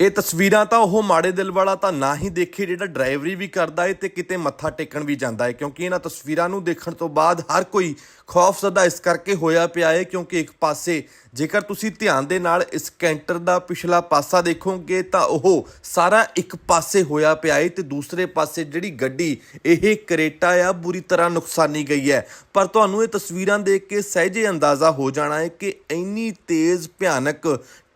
ਇਹ ਤਸਵੀਰਾਂ ਤਾਂ ਉਹ ਮਾੜੇ ਦਿਲ ਵਾਲਾ ਤਾਂ ਨਾ ਹੀ ਦੇਖੇ, ਜਿਹੜਾ ਡਰਾਈਵਰੀ ਵੀ ਕਰਦਾ ਏ ਤੇ ਕਿਤੇ ਮੱਥਾ ਟੇਕਣ ਵੀ ਜਾਂਦਾ ਏ, ਕਿਉਂਕਿ ਇਹਨਾਂ ਤਸਵੀਰਾਂ ਨੂੰ ਦੇਖਣ ਤੋਂ ਬਾਅਦ ਹਰ ਕੋਈ ਖੌਫਜ਼ਦਾ ਇਸ ਕਰਕੇ ਹੋਇਆ ਪਿਆ ਏ, ਕਿਉਂਕਿ ਇੱਕ ਪਾਸੇ ਜੇਕਰ ਤੁਸੀਂ ਧਿਆਨ ਦੇ ਨਾਲ ਇਸ ਕੈਂਟਰ ਦਾ ਪਿਛਲਾ ਪਾਸਾ ਦੇਖੋਗੇ ਤਾਂ ਉਹ ਸਾਰਾ ਇੱਕ ਪਾਸੇ ਹੋਇਆ ਪਿਆ ਏ ਤੇ ਦੂਸਰੇ ਪਾਸੇ ਜਿਹੜੀ ਗੱਡੀ, ਇਹ ਕਰੇਟਾ ਆ, ਬੁਰੀ ਤਰ੍ਹਾਂ ਨੁਕਸਾਨੀ ਗਈ ਹੈ ਪਰ ਤੁਹਾਨੂੰ ਇਹ ਤਸਵੀਰਾਂ ਦੇਖ ਕੇ ਸਹਿਜੇ ਅੰਦਾਜ਼ਾ ਹੋ ਜਾਣਾ ਹੈ ਕਿ ਇੰਨੀ ਤੇਜ਼ ਭਿਆਨਕ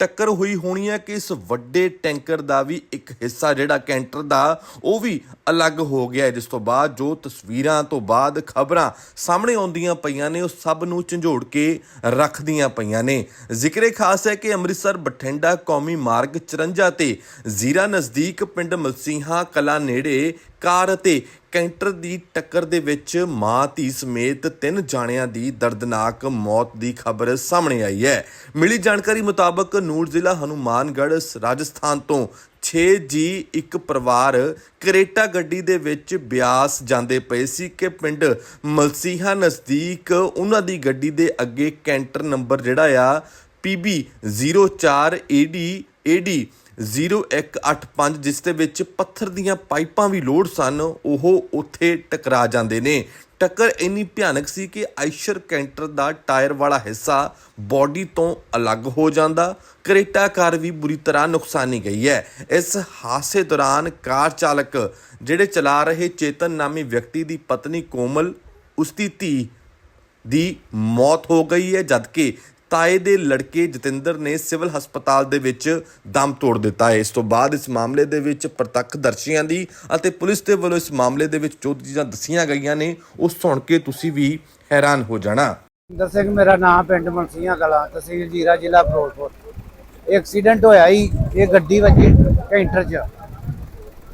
ਟੱਕਰ ਹੋਈ ਹੋਣੀ ਹੈ ਕਿ ਇਸ ਵੱਡੇ ਟੈਂਕਰ ਦਾ ਵੀ ਇੱਕ ਹਿੱਸਾ ਜਿਹੜਾ ਕੈਂਟਰ ਦਾ, ਉਹ ਵੀ ਅਲੱਗ ਹੋ ਗਿਆ ਹੈ, ਜਿਸ ਤੋਂ ਬਾਅਦ ਜੋ ਤਸਵੀਰਾਂ ਤੋਂ ਬਾਅਦ ਖਬਰਾਂ ਸਾਹਮਣੇ ਆਉਂਦੀਆਂ ਪਈਆਂ ਨੇ, ਉਹ ਸਭ ਨੂੰ ਝੰਜੋੜ ਕੇ ਰੱਖਦੀਆਂ ਪਈਆਂ ਨੇ। ਜ਼ਿਕਰੇ ਖਾਸ ਹੈ ਕਿ ਅੰਮ੍ਰਿਤਸਰ, ਬਠਿੰਡਾ, ਕੌਮੀ ਮਾਰਗ 54 ਤੇ ਜ਼ੀਰਾ ਨਜ਼ਦੀਕ ਪਿੰਡ ਮਲਸੀਹਾ ਕਲਾ ਨੇੜੇ ਕਾਰ ਅਤੇ ਕੈਂਟਰ ਦੀ ਟੱਕਰ ਦੇ ਵਿੱਚ ਮਾਂ, ਧੀ ਸਮੇਤ ਤਿੰਨ ਜਾਣਿਆਂ ਦੀ ਦਰਦਨਾਕ ਮੌਤ ਦੀ ਖਬਰ ਸਾਹਮਣੇ ਆਈ ਹੈ। ਮਿਲੀ ਜਾਣਕਾਰੀ ਮੁਤਾਬਕ ਨੂਰ ਜ਼ਿਲ੍ਹਾ ਹਨੂਮਾਨਗੜ੍ਹ ਰਾਜਸਥਾਨ ਤੋਂ 6 ਜੀ ਇੱਕ ਪਰਿਵਾਰ ਕਰੇਟਾ ਗੱਡੀ ਦੇ ਵਿੱਚ ਬਿਆਸ ਜਾਂਦੇ ਪਏ ਸੀ ਕਿ ਪਿੰਡ ਮਲਸੀਹਾ ਨਜ਼ਦੀਕ ਉਹਨਾਂ ਦੀ ਗੱਡੀ ਦੇ ਅੱਗੇ ਕੈਂਟਰ ਨੰਬਰ ਜਿਹੜਾ ਆ PB 04 AD AD 0185 ਜਿਸ ਦੇ ਵਿੱਚ ਪੱਥਰ ਦੀਆਂ ਪਾਈਪਾਂ ਵੀ ਲੋਡ ਸਨ, ਉਹ ਉੱਥੇ ਟਕਰਾ ਜਾਂਦੇ ਨੇ। ਟੱਕਰ ਇੰਨੀ ਭਿਆਨਕ ਸੀ ਕਿ ਆਇਸ਼ਰ ਕੈਂਟਰ ਦਾ ਟਾਇਰ ਵਾਲਾ ਹਿੱਸਾ ਬਾਡੀ ਤੋਂ ਅਲੱਗ ਹੋ ਜਾਂਦਾ। ਕਰੇਟਾ ਕਾਰ ਵੀ ਬੁਰੀ ਤਰ੍ਹਾਂ ਨੁਕਸਾਨੀ ਗਈ ਹੈ। ਇਸ ਹਾਦਸੇ ਦੌਰਾਨ ਕਾਰ ਚਾਲਕ, ਜਿਹੜੇ ਚਲਾ ਰਹੇ ਚੇਤਨ ਨਾਮੀ ਵਿਅਕਤੀ ਦੀ ਪਤਨੀ ਕੋਮਲ ਉਸ ਦੀ ਧੀ ਦੀ ਮੌਤ ਹੋ ਗਈ ਹੈ, ਜਦਕਿ ਤਾਏ ਦੇ ਲੜਕੇ ਜਤਿੰਦਰ ਨੇ ਸਿਵਲ ਹਸਪਤਾਲ ਦੇ ਵਿੱਚ ਦਮ ਤੋੜ ਦਿੱਤਾ ਹੈ। ਇਸ ਤੋਂ ਬਾਅਦ ਇਸ ਮਾਮਲੇ ਦੇ ਵਿੱਚ ਪ੍ਰਤੱਖ ਦਰਸ਼ੀਆਂ ਦੀ ਅਤੇ ਪੁਲਿਸ ਦੇ ਵੱਲੋਂ ਇਸ ਮਾਮਲੇ ਦੇ ਵਿੱਚ ਜੋ ਚੀਜ਼ਾਂ ਦੱਸੀਆਂ ਗਈਆਂ ਨੇ, ਉਹ ਸੁਣ ਕੇ ਤੁਸੀਂ ਵੀ ਹੈਰਾਨ ਹੋ ਜਾਣਾ। ਇੰਦਰ ਸਿੰਘ ਮੇਰਾ ਨਾਮ ਪਿੰਡ ਮਨਸੀਆਂ ਕਲਾਂ, ਤਹਿਸੀਲ ਜੀਰਾ, ਜ਼ਿਲ੍ਹਾ ਫਿਰੋਜ਼ਪੁਰ। ਐਕਸੀਡੈਂਟ ਹੋਇਆ ਹੀ ਇਹ ਗੱਡੀ ਵੱਜੀ ਕੈਂਟਰ 'ਚ।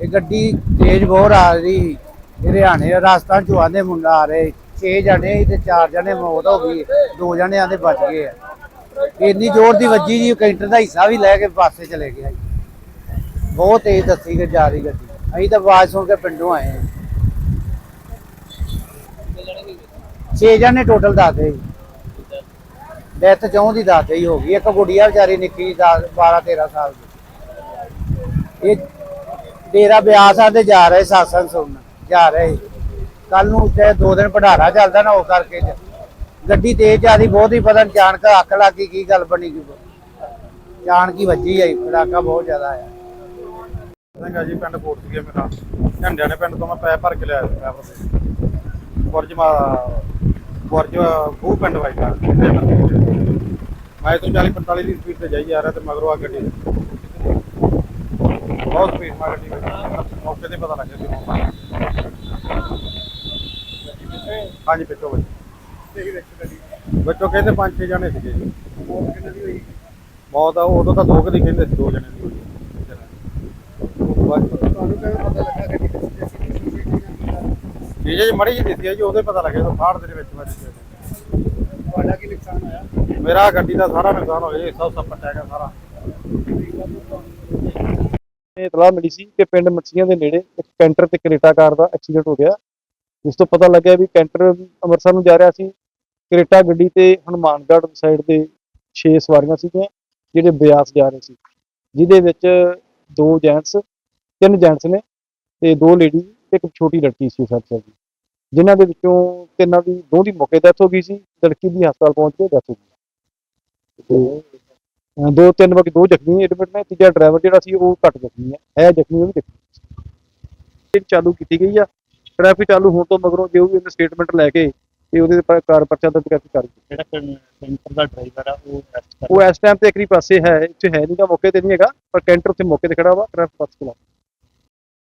ਇਹ ਗੱਡੀ ਤੇਜ਼ ਬਹੁਤ ਆ ਰਹੀ ਹਰਿਆਣੇ ਰਾਜਸਥਾਨ ਚੋਂ ਆਂਦੇ ਮੁੰਡਾ ਆ ਰਹੇ 6 ਜਣੇ ਸੀ ਤੇ 4 ਜਣੇ ਮੌਤ ਹੋ ਗਈ, ਦੋ ਜਣੇ ਆਂਦੇ ਬਚ ਗਏ ਆ। ਇੰਨੀ ਜ਼ੋਰ ਦੀ ਵੱਜੀ ਜੀ ਕੈਂਟਰ ਦਾ ਹਿੱਸਾ ਵੀ ਲੈ ਕੇ ਪਾਸੇ ਚਲੇ ਗਿਆ ਜੀ। ਬਹੁਤ ਤੇਜ਼ ਦੱਸੀ ਕਿ ਜਾ ਰਹੀ ਗੱਡੀ। ਅਸੀਂ ਤਾਂ ਆਵਾਜ਼ ਸੁਣ ਕੇ ਪਿੰਡੋਂ ਆਏ ਹਾਂ। 6 ਜਣੇ ਟੋਟਲ ਦੱਸਦੇ ਜੀ। ਡੈਥ ਚੌਂ ਦੀ ਦੱਸਦੇ ਹੀ ਹੋ ਗਈ। ਇੱਕ ਗੁੜੀਆ ਵਿਚਾਰੀ ਨਿੱਕੀ 10 12 13 ਸਾਲ ਦੀ। ਇਹ ਡੇਰਾ ਬਿਆਸ ਆ ਤੇ ਜਾ ਰਹੇ, ਸਾਸਨ ਸੁਣਨ। ਜਾ ਰਹੇ। ਕੱਲ ਨੂੰ ਤੇ ਦੋ ਦਿਨ ਭੰਡਾਰਾ ਚੱਲਦਾ ਨਾ, ਉਹ ਕਰਕੇ ਗੱਡੀ ਤੇਜ਼ ਜਾਂਦੀ ਬਹੁਤ ਹੀ ਪਤਾ ਜਾਣ ਕੇ ਅੱਖ ਲੱਗ ਗਈ, ਕੀ ਗੱਲ ਬਣੀ ਕੀ ਜਾਣ ਕੀ ਵੱਜੀ ਆਈ ਪੜਾਕਾ ਬਹੁਤ ਜ਼ਿਆਦਾ ਆਇਆ ਸਿੰਘ ਜੀ, ਪਿੰਡ ਕੋਟ ਮੇਰਾ। ਝੰਡਿਆਂ ਨੇ ਪਿੰਡ ਤੋਂ ਮੈਂ ਪੈਪ ਭਰ ਕੇ ਲਿਆਇਆ ਸੀ ਪੈਪ ਤੇ ਬੁਰਜ ਮਾ, ਬੁਰਜ ਉਹ ਪਿੰਡ ਵਾਈਦਾ ਮੈਂ ਤੋਂ 40 45 ਦੀ ਸਪੀਡ ਤੇ ਜਾਈ ਜਾ ਰਿਹਾ ਤੇ ਮਗਰੋਂ ਆ ਗੱਡੀ। ਬਹੁਤ ਸਪੀਡ ਮਾ ਗੱਡੀ ਮੌਕੇ ਤੇ ਪਤਾ ਲੱਗਿਆ ਸੀ। ਹਾਂਜੀ, ਪਿੱਛੋਂ ਵਿੱਚ ਬੱਚੋ ਕਹਿੰਦੇ ਪੰਜ ਛੇ ਜਣੇ ਸੀਗੇ ਜੀ। ਬਹੁਤ ਆ ਉਦੋਂ ਤਾਂ ਦੋ ਕੁ ਦੀ ਕਹਿੰਦੇ ਸੀ ਦੋ ਜਣੇ ਦੀ ਹੋਈ ਤੁਹਾਨੂੰ ਕਿਵੇਂ ਪਤਾ ਲੱਗਾ ਗੱਡੀ ਜੀ ਜੀ ਮੜੀ ਜੀ ਦਿੱਤੀ ਹੈ ਜੀ ਉਹਦੇ ਪਤਾ ਲੱਗਿਆ ਤਾਂ ਫਾੜ ਦੇ ਵਿੱਚ ਵੱਜ ਗਿਆ ਤੁਹਾਡਾ ਕੀ ਨੁਕਸਾਨ ਹੋਇਆ? ਮੇਰਾ ਗੱਡੀ ਦਾ ਸਾਰਾ ਨੁਕਸਾਨ ਹੋ ਗਿਆ ਸਭ ਸਭ ਪਟਿਆ ਗਿਆ ਸਾਰਾ। ਇਹ ਇਤਲਾਹ ਮਿਲੀ ਸੀ ਕਿ ਪਿੰਡ ਮੱਛੀਆਂ ਦੇ ਨੇੜੇ ਇੱਕ ਕੈਂਟਰ ਤੇ ਕਰੇਟਾ ਕਾਰ ਦਾ ਐਕਸੀਡੈਂਟ ਹੋ ਗਿਆ। ਜਿਸ ਤੋਂ ਪਤਾ ਲੱਗਿਆ ਵੀ ਕੈਂਟਰ ਅੰਮ੍ਰਿਤਸਰ ਨੂੰ ਜਾ ਰਿਹਾ ਸੀ। ਕਰੇਟਾ ਗੱਡੀ ਤੇ ਹਨੂਮਾਨਗੜ੍ਹ ਸਾਈਡ ਦੇ 6 ਸਵਾਰੀਆਂ ਸੀਗੀਆਂ, ਜਿਹੜੇ ਬਿਆਸ ਜਾ ਰਹੇ ਸੀ। ਜਿਹਦੇ ਵਿੱਚ ਦੋ ਜੈਂਟਸ ਤਿੰਨ ਜੈਂਟਸ ਨੇ ਤੇ ਦੋ ਲੇਡੀ ਇੱਕ ਛੋਟੀ ਲੜਕੀ ਸੀ ਸੱਚ ਹੈ ਜੀ ਜਿਨ੍ਹਾਂ ਦੇ ਵਿੱਚੋਂ ਤਿੰਨਾਂ ਦੀ ਦੋ ਦੀ ਮੌਕੇ ਡੈਥ ਹੋ ਗਈ ਸੀ, ਲੜਕੀ ਦੀ ਹਸਪਤਾਲ ਪਹੁੰਚ ਕੇ ਡੈਥ ਹੋ ਗਈ। ਦੋ ਤਿੰਨ ਬਾਕੀ ਦੋ ਜ਼ਖਮੀ ਐਡਮਿਟ ਨੇ, ਤੀਜਾ ਡਰਾਈਵਰ ਜਿਹੜਾ ਸੀ ਉਹ ਘੱਟ ਜ਼ਖਮੀ ਹੈ ਹੈ ਜ਼ਖਮੀ ਉਹ ਵੀ ਜ਼ਖਮੀ ਚਾਲੂ ਕੀਤੀ ਗਈ ਆ ਟ੍ਰੈਫਿਕ ਚਾਲੂ ਹੋਣ ਤੋਂ ਮਗਰੋਂ ਜੇ ਉਹ ਵੀ ਇਹਨੇ ਸਟੇਟਮੈਂਟ ਲੈ ਕੇ ਤੇ ਉਹਦੇ ਪਰ ਕਾਰ ਪਰਚਾ ਦਰਜ ਕਰਕੇ ਕਰ ਦਿੱਤਾ। ਜਿਹੜਾ ਕੈਂਟਰ ਦਾ ਡਰਾਈਵਰ ਆ ਉਹ ਕਰ ਉਹ ਇਸ ਟਾਈਮ ਤੇ ਇੱਕਰੀ ਪਾਸੇ ਹੈ ਇੱਥੇ ਹੈ ਨਹੀਂਗਾ ਮੌਕੇ ਤੇ ਨਹੀਂ ਹੈਗਾ ਪਰ ਕੈਂਟਰ ਉੱਥੇ ਮੌਕੇ ਤੇ ਖੜਾ ਵਾ ਟ੍ਰੈਫਿਕ ਪਾਸ ਚਲਾ